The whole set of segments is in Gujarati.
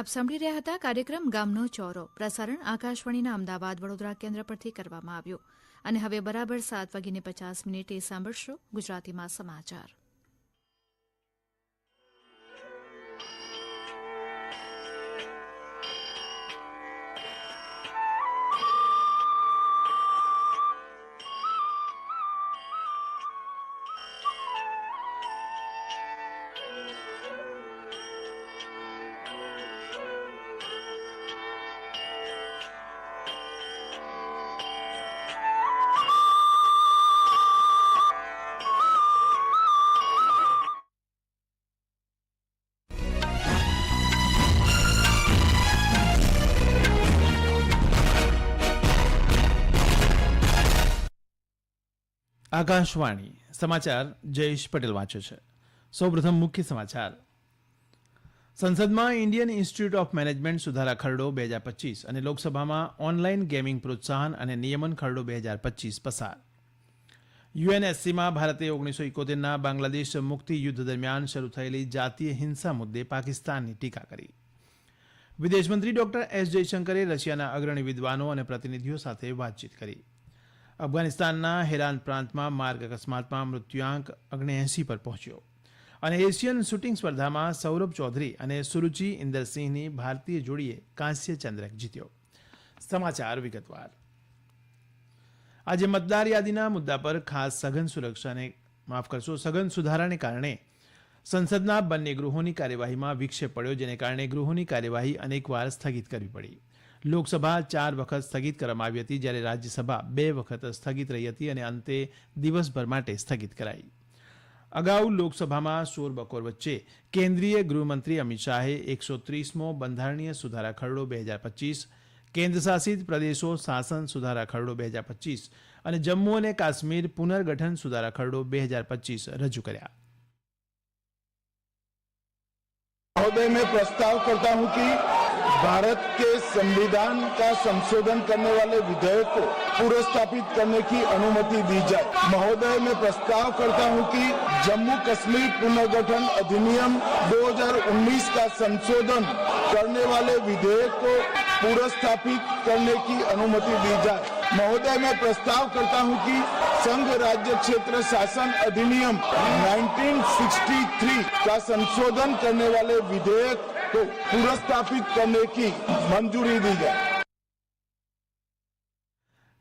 આપ સાંભળી રહ્યા હતા કાર્યક્રમ ગામનો ચોરો. પ્રસારણ આકાશવાણીના અમદાવાદ વડોદરા કેન્દ્ર પરથી કરવામાં આવ્યું. અને હવે બરાબર સાત વાગીને પચાસ મિનિટે સાંભળશો ગુજરાતીમાં સમાચાર. આકાશવાણી સમાચાર જયેશ પટેલ વાંચે છે. સૌપ્રથમ મુખ્ય સમાચાર. સંસદમાં ઇન્ડિયન ઇન્સ્ટિટ્યૂટ ઓફ મેનેજમેન્ટ સુધારા ખરડો બે હજાર પચીસ અને લોકસભામાં ઓનલાઈન ગેમિંગ પ્રોત્સાહન અને નિયમન ખરડો બે હજાર પચીસ પસાર. યુએનએસસીમાં ભારતે ઓગણીસો ઇકોતેરના બાંગ્લાદેશ મુક્તિ યુદ્ધ દરમિયાન શરૂ થયેલી જાતીય હિંસા મુદ્દે પાકિસ્તાનની ટીકા કરી. વિદેશમંત્રી ડોક્ટર એસ જયશંકરે રશિયાના અગ્રણી વિદ્વાનો અને પ્રતિનિધિઓ સાથે વાતચીત કરી. અફઘાનિસ્તાનના હેરાન પ્રાંતમાં માર્ગ અકસ્માતમાં મૃત્યુઆંક ઓગણએંસી પર પહોંચ્યો. અને એશિયન શૂટિંગ સ્પર્ધામાં સૌરભ ચૌધરી અને સુરુચિ ઇન્દરસિંહની ભારતીય જોડીએ કાંસ્ય ચંદ્રક જીત્યો. સમાચાર વિગતવાર. આજે મતદાર યાદીના મુદ્દા પર ખાસ સઘન સુરક્ષાને માફ કરશો, સઘન સુધારાને કારણે સંસદના બંને ગૃહોની કાર્યવાહીમાં વિક્ષેપ પડ્યો, જેને કારણે ગૃહોની કાર્યવાહી અનેકવાર સ્થગિત કરવી પડી. લોકસભા ચાર વખત સ્થગિત કરવામાં આવી હતી જ્યારે રાજ્યસભા બે વખત સ્થગિત રહી હતી અને અંતે દિવસભર માટે સ્થગિત કરાઈ અગાઉ લોકસભામાં શોર બકોર વચ્ચે કેન્દ્રીય ગૃહમંત્રી અમિત શાહે એકસો ત્રીસમો બંધારણીય સુધારા ખરડો બે હજાર પચીસ કેન્દ્રશાસિત પ્રદેશો શાસન સુધારા ખરડો બે હજાર પચીસ અને જમ્મુ અને કાશ્મીર પુનર્ગઠન સુધારા ખરડો બે હજાર પચીસ રજૂ કર્યા महोदय मैं प्रस्ताव करता हूं कि भारत के संविधान का संशोधन करने वाले विधेयक को पुरस्थापित करने की अनुमति दी जाए। महोदय, मैं प्रस्ताव करता हूँ कि जम्मू कश्मीर पुनर्गठन अधिनियम 2019 का संशोधन करने वाले विधेयक को पुरस्थापित करने की अनुमति दी जाए। महोदय, मैं प्रस्ताव करता हूँ कि संघ राज्य क्षेत्र शासन अधिनियम 1963 का संशोधन करने वाले विधेयक को पुरस्थापित करने की मंजूरी दी जाए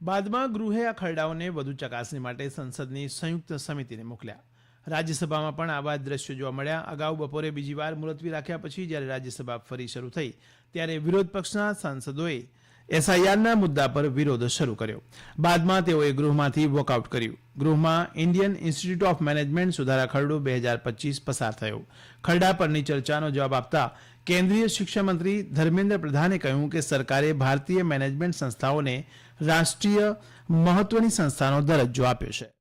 બાદમાં ગૃહે આ ખરડાઓને વધુ ચકાસણી માટે સંસદની સંયુક્ત સમિતિને મોકલ્યા રાજ્યસભામાં પણ આવા જ દ્રશ્યો જોવા મળ્યા અગાઉ બપોરે બીજી વાર મુલતવી રાખ્યા પછી જ્યારે રાજ્યસભા ફરી શરૂ થઈ ત્યારે વિરોધ પક્ષના સાંસદોએ એસઆઈઆરના મુદ્દા પર વિરોધ શરૂ કર્યો. બાદમાં તેઓએ ગૃહમાંથી વોકઆઉટ કર્યું. ગૃહમાં ઇન્ડિયન ઇન્સ્ટિટ્યૂટ ઓફ મેનેજમેન્ટ સુધારા ખરડો બે હજાર પચીસ પસાર થયો. ખરડા પરની ચર્ચાનો જવાબ આપતા કેન્દ્રીય શિક્ષણમંત્રી ધર્મેન્દ્ર પ્રધાને કહ્યું કે સરકારે ભારતીય મેનેજમેન્ટ સંસ્થાઓને રાષ્ટ્રીય મહત્વની સંસ્થાનો દરજ્જો આપ્યો છે.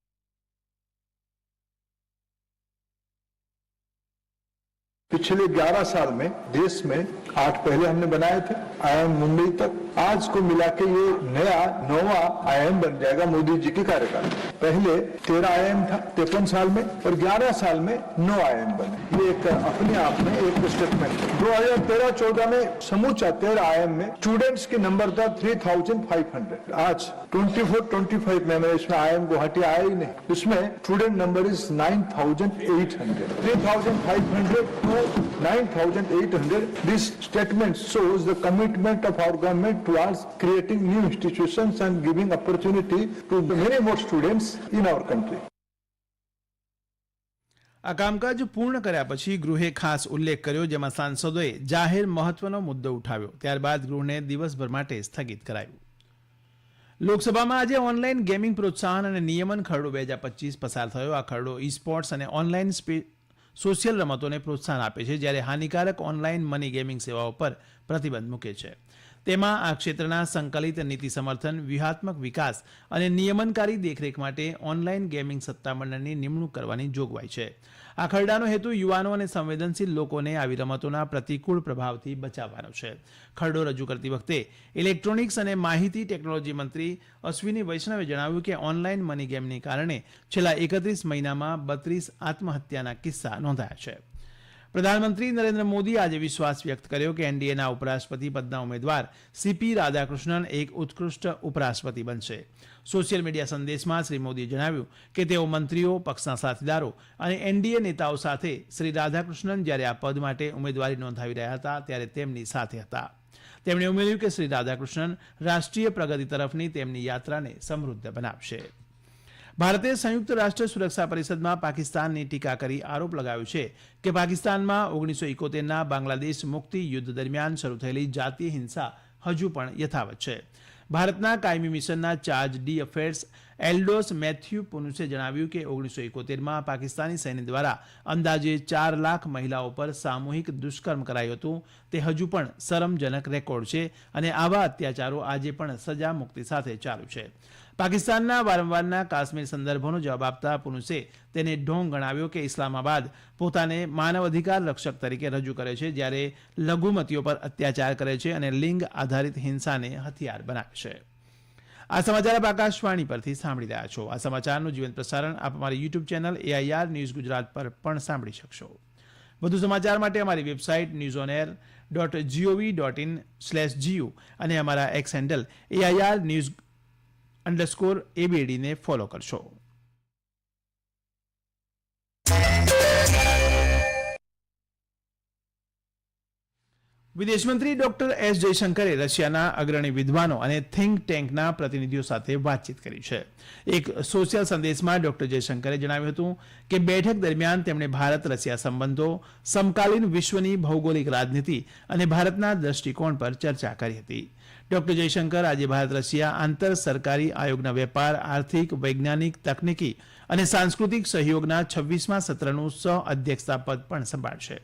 पिछले 11 साल में देश में आठ पहले हमने बनाए थे आईएम मुंबई तक आज को मिला के ये नया नौवा आईएम बन जाएगा मोदी जी के कार्यकाल में पहले तेरह आईएम था, तिरपन साल में और 11 साल में नौ आईएम बने। ये एक अपने आप में एक स्टेटमेंट है। दो हज़ार तेरह चौदह में समूचा तेरह आईएम में स्टूडेंट्स के नंबर था थ्री थाउज़ेंड फाइव हंड्रेड आज ट्वेंटी फोर ट्वेंटी फाइव में इसमें आई एम गुवाहाटी आया ही नहीं। इसमें student number is nine thousand eight hundred three thousand five hundred two 9,800. This statement shows the commitment of our government towards creating new institutions and giving opportunity to many more students in our country. આ કામકાજ પૂર્ણ કર્યા પછી ગૃહે ખાસ ઉલ્લેખ કર્યો જેમાં સાંસદોએ જાહેર મહત્વનો મુદ્દો ઉઠાવ્યો ત્યારબાદ ગૃહને દિવસભર માટે સ્થગિત કરાયું લોકસભામાં આજે ઓનલાઈન ગેમિંગ પ્રોત્સાહન અને નિયમન ખરડો બે હજાર પચીસ પસાર થયો આ ખરડો ઈ સ્પોર્ટ્સ અને ઓનલાઈન સોશિયલ રમતોને પ્રોત્સાહન આપે છે, જ્યારે હાનિકારક ઓનલાઈન મની ગેમિંગ સેવાઓ પર પ્રતિબંધ મૂકે છે. તેમાં આ ક્ષેત્રના સંકલિત નીતિ સમર્થન, વ્યૂહાત્મક વિકાસ અને નિયમનકારી દેખરેખ માટે ઓનલાઈન ગેમિંગ સત્તામંડળની નિમણૂક કરવાની જોગવાઈ છે. આ ખરડાનો હેતુ યુવાનો અને સંવેદનશીલ લોકોને આવી રમતોના પ્રતિકૂળ પ્રભાવથી બચાવવાનો છે. ખરડો રજૂ કરતી વખતે ઇલેક્ટ્રોનિક્સ અને માહિતી ટેકનોલોજી મંત્રી અશ્વિની વૈષ્ણવે જણાવ્યું કે ઓનલાઈન મની ગેમને કારણે છેલ્લા એકત્રીસ મહિનામાં બત્રીસ આત્મહત્યાના કિસ્સા નોંધાયા છે. પ્રધાનમંત્રી નરેન્દ્ર મોદીએ આજે વિશ્વાસ વ્યક્ત કર્યો કે એનડીએના ઉપરાષ્ટ્રપતિ પદના ઉમેદવાર સીપી રાધાકૃષ્ણન એક ઉત્કૃષ્ટ ઉપરાષ્ટ્રપતિ બનશે. સોશિયલ મીડિયા સંદેશમાં શ્રી મોદીએ જણાવ્યું કે તેઓ મંત્રીઓ, પક્ષના સાથીદારો અને એનડીએ નેતાઓ સાથે શ્રી રાધાકૃષ્ણન જ્યારે આ પદ માટે ઉમેદવારી નોંધાવી રહ્યા હતા ત્યારે તેમની સાથે હતા. તેમણે ઉમેર્યું કે શ્રી રાધાકૃષ્ણન રાષ્ટ્રીય પ્રગતિ તરફની તેમની યાત્રાને સમૃદ્ધ બનાવશે. ભારતે સંયુક્ત રાષ્ટ્ર સુરક્ષા પરિષદમાં પાકિસ્તાનની ટીકા કરી આરોપ લગાવ્યો છે કે પાકિસ્તાનમાં ઓગણીસો ઇકોતેરના બાંગ્લાદેશ મુક્તિ યુદ્ધ દરમિયાન શરૂ થયેલી જાતીય હિંસા હજુ પણ યથાવત છે. ભારતના કાયમી મિશનના ચાર્જ ડી અફેર્સ એલ્ડોસ મેથ્યુ પુનુસે જણાવ્યું કે ઓગણીસો ઇકોતેરમાં પાકિસ્તાની સૈન્ય દ્વારા અંદાજે ચાર લાખ મહિલાઓ પર સામૂહિક દુષ્કર્મ કરાયું હતું. તે હજુ પણ શરમજનક રેકોર્ડ છે અને આવા અત્યાચારો આજે પણ સજા મુક્તિ સાથે ચાલુ છે. પાકિસ્તાનના વારંવારના કાશ્મીર સંદર્ભોનો જવાબ આપતા પુનુસે તેને ઢોંગ ગણાવ્યો કે ઇસ્લામાબાદ પોતાને માનવ અધિકાર રક્ષક તરીકે રજૂ કરે છે, જ્યારે લઘુમતીઓ પર અત્યાચાર કરે છે અને લિંગ આધારિત હિંસાને હથિયાર બનાવે છે. આ સમાચાર આપ આકાશવાણી પરથી સાંભળી રહ્યા છો. આ સમાચારનું જીવંત પ્રસારણ આપ અમારી YouTube channel AIR news Gujarat પર પણ સાંભળી શકશો. વધુ સમાચાર માટે અમારી website news on air dot gov dot in slash GU અને અમારા X handle AIR news underscore એબીડીને follow કરશો. વિદેશમંત્રી ડોક્ટર એસ જયશંકરે રશિયાના અગ્રણી વિદ્વાનો અને થિંક ટેન્કના પ્રતિનિધિઓ સાથે વાતચીત કરી છે. એક સોશિયલ સંદેશમાં ડોક્ટર જયશંકરે જણાવ્યું હતું કે બેઠક દરમિયાન તેમણે ભારત રશિયા સંબંધો, સમકાલીન વિશ્વની ભૌગોલિક રાજનીતિ અને ભારતના દ્રષ્ટિકોણ પર ચર્ચા કરી હતી. ડોક્ટર જયશંકર આજે ભારત રશિયા આંતર સરકારી આયોગના વેપાર, આર્થિક, વૈજ્ઞાનિક, તકનીકી અને સાંસ્કૃતિક સહયોગના છવ્વીસમાં સત્રનું સહ અધ્યક્ષતા પદ પણ સંભાળશે.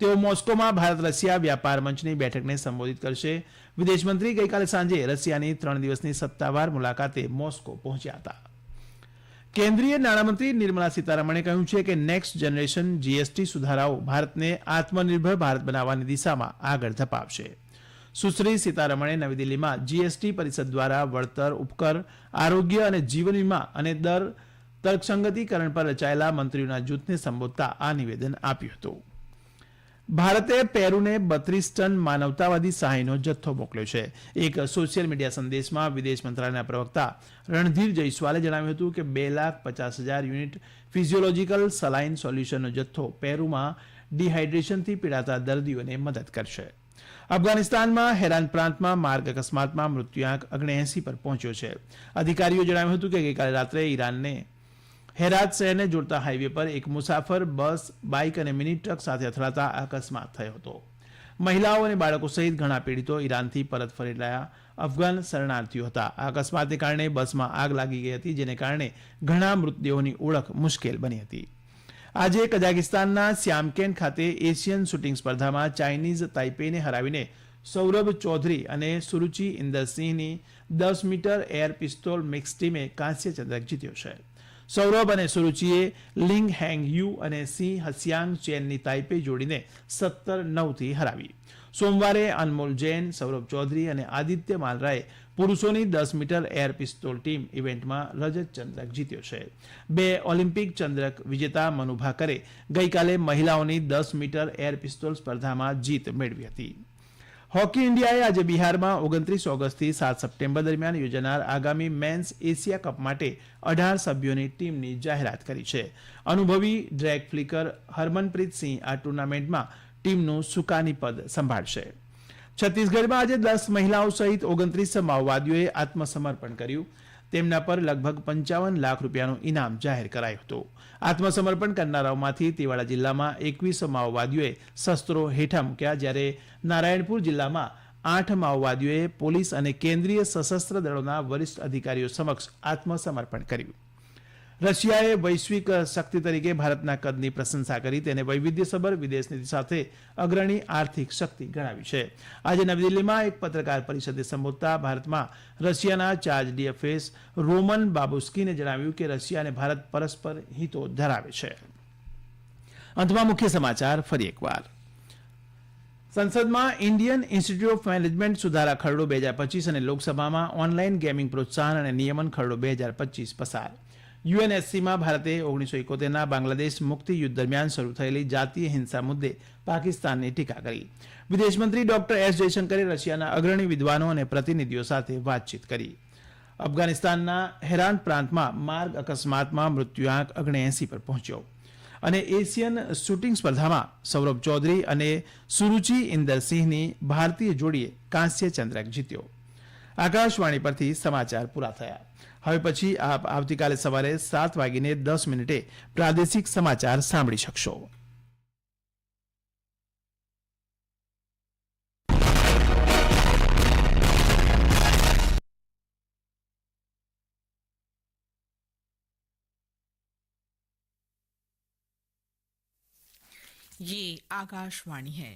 તેઓ મોસ્કોમાં ભારત રશિયા વ્યાપાર મંચની બેઠકને સંબોધિત કરશે. વિદેશમંત્રી ગઈકાલે સાંજે રશિયાની ત્રણ દિવસની સત્તાવાર મુલાકાતે મોસ્કો પહોંચ્યા હતા. કેન્દ્રીય નાણામંત્રી નિર્મલા સીતારમણે કહ્યું છે કે નેક્સ્ટ જનરેશન જીએસટી સુધારાઓ ભારતને આત્મનિર્ભર ભારત બનાવવાની દિશામાં આગળ ધપાવશે. સુશ્રી સીતારમણે નવી દિલ્હીમાં જીએસટી પરિષદ દ્વારા વળતર, ઉપકર, આરોગ્ય અને જીવન વીમા અને દર તર્કસંગતીકરણ પર રચાયેલા મંત્રીઓના જૂથને સંબોધતા આ નિવેદન આપ્યું હતું. ભારતે પેરુને બત્રીસ ટન માનવતાવાદી સહાયનો જથ્થો મોકલ્યો છે. એક સોશિયલ મીડિયા સંદેશમાં વિદેશ મંત્રાલયના પ્રવક્તા રણધીર જયસ્વાલે જણાવ્યું હતું કે બે લાખ પચાસ હજાર યુનિટ ફિઝિયોલોજીકલ સલાઇન સોલ્યુશનનો જથ્થો પેરુમાં ડિહાઇડ્રેશનથી પીડાતા દર્દીઓને મદદ કરશે. અફઘાનિસ્તાનમાં હેરાન પ્રાંતમાં માર્ગ અકસ્માતમાં મૃત્યુઆંક અગ્નેએસી પર પહોંચ્યો છે. અધિકારીઓ જણાવ્યું હતું કે ગઈકાલે રાત્રે ઈરાનને હેરાત શહેરને જોડતા હાઈવે પર એક મુસાફર, બસ, બાઇક અને મિની ટ્રક સાથે અથડાતા અકસ્માત થયો હતો. મહિલાઓ અને બાળકો સહિત ઘણા પીડિતો ઈરાનથી પરત ફરેલા અફઘાન શરણાર્થીઓ હતા. આ અકસ્માતને કારણે બસમાં આગ લાગી ગઈ હતી, જેને કારણે ઘણા મૃતદેહોની ઓળખ મુશ્કેલ બની હતી. આજે કઝાકિસ્તાનના શ્યામકેન ખાતે એશિયન શૂટિંગ સ્પર્ધામાં ચાઇનીઝ તાઇપેને હરાવીને સૌરભ ચૌધરી અને સુરુચિ ઇન્દરસિંહની દસ મીટર એર પિસ્તોલ મિક્સ ટીમે કાંસ્ય ચંદ્રક જીત્યો છે. સૌરભ અને સુરુચિએ લિંગ હેંગ યુ અને સિંહ હસિયાંગ ચેનની તાઇપે જોડીને સત્તર નવથી હરાવી. સોમવારે અનમોલ જૈન, સૌરભ ચૌધરી અને આદિત્ય માલરાએ પુરુષોની દસ મીટર એર પિસ્તોલ ટીમ ઇવેન્ટમાં રજત ચંદ્રક જીત્યો છે. બે ઓલિમ્પિક ચંદ્રક વિજેતા મનુ ભાકરે ગઈકાલે મહિલાઓની દસ મીટર એર પિસ્તોલ સ્પર્ધામાં જીત મેળવી હતી. હોકી ઇન્ડિયાએ આજે બિહારમાં ઓગણત્રીસ ઓગસ્ટથી સાત સપ્ટેમ્બર દરમિયાન યોજાનાર આગામી મેન્સ એશિયા કપ માટે અઢાર સભ્યોની ટીમની જાહેરાત કરી છે. અનુભવી ડ્રેગ ફ્લિકર હરમનપ્રીત સિંહ આ ટુર્નામેન્ટમાં ટીમનું સુકાની પદ સંભાળશે. છત્તીસગઢમાં આજે દસ મહિલાઓ સહિત ઓગણત્રીસ માઓવાદીઓએ આત્મસમર્પણ કર્યું. તેમના પર લગભગ પંચાવન લાખ રૂપિયાનું ઇનામ જાહેર કરાયું હતું. આત્મસમર્પણ કરનારાઓમાંથી તેવાડા જિલ્લામાં એકવીસ માઓવાદીઓએ શસ્ત્રો હેઠા મૂક્યા, જ્યારે નારાયણપુર જિલ્લામાં આઠ માઓવાદીઓએ પોલીસ અને કેન્દ્રીય સશસ્ત્ર દળોના વરિષ્ઠ અધિકારીઓ સમક્ષ આત્મસમર્પણ કર્યું. રશિયાએ વૈશ્વિક શક્તિ તરીકે ભારતના કદની પ્રશંસા કરી તેને વૈવિધ્યસભર વિદેશ નીતિ સાથે અગ્રણી આર્થિક શક્તિ ગણાવી છે. આજે નવી દિલ્હીમાં એક પત્રકાર પરિષદે સંબોધતા ભારતમાં રશિયાના ચાર્જ ડીએફએસ રોમન બાબુસ્કીને જણાવ્યું કે રશિયા અને ભારત પરસ્પર હિતો ધરાવે છે. અંતમાં મુખ્ય સમાચાર, ફરી એકવાર. સંસદમાં ઇન્ડિયન ઇન્સ્ટિટ્યૂટ ઓફ મેનેજમેન્ટ સુધારા ખરડો બે હજાર પચીસ અને લોકસભામાં ઓનલાઈન ગેમિંગ પ્રોત્સાહન અને નિયમન ખરડો બે હજાર પચીસ પસાર. યુએનએસસીમાં ભારતે ઓગણીસો એકોતેરના બાંગ્લાદેશ મુક્તિ યુદ્ધ દરમિયાન શરૂ થયેલી જાતીય હિંસા મુદ્દે પાકિસ્તાનની ટીકા કરી. વિદેશમંત્રી ડોક્ટર એસ જયશંકરે રશિયાના અગ્રણી વિદ્વાનો અને પ્રતિનિધિઓ સાથે વાતચીત કરી. અફઘાનિસ્તાનના હેરાન પ્રાંતમાં માર્ગ અકસ્માતમાં મૃત્યુઆંક ઓગણએંસી પર પહોંચ્યો. અને એશિયન શૂટિંગ સ્પર્ધામાં સૌરભ ચૌધરી અને સુરુચિ ઇન્દરસિંહની ભારતીય જોડીએ કાંસ્ય ચંદ્રક જીત્યો. આકાશવાણી પરથી સમાચાર પૂરા થયા. હવે પછી આપ આવતીકાલે સવારે સાત વાગીને દસ મિનિટે પ્રાદેશિક સમાચાર સાંભળી શકશો ये आकाशवाणी है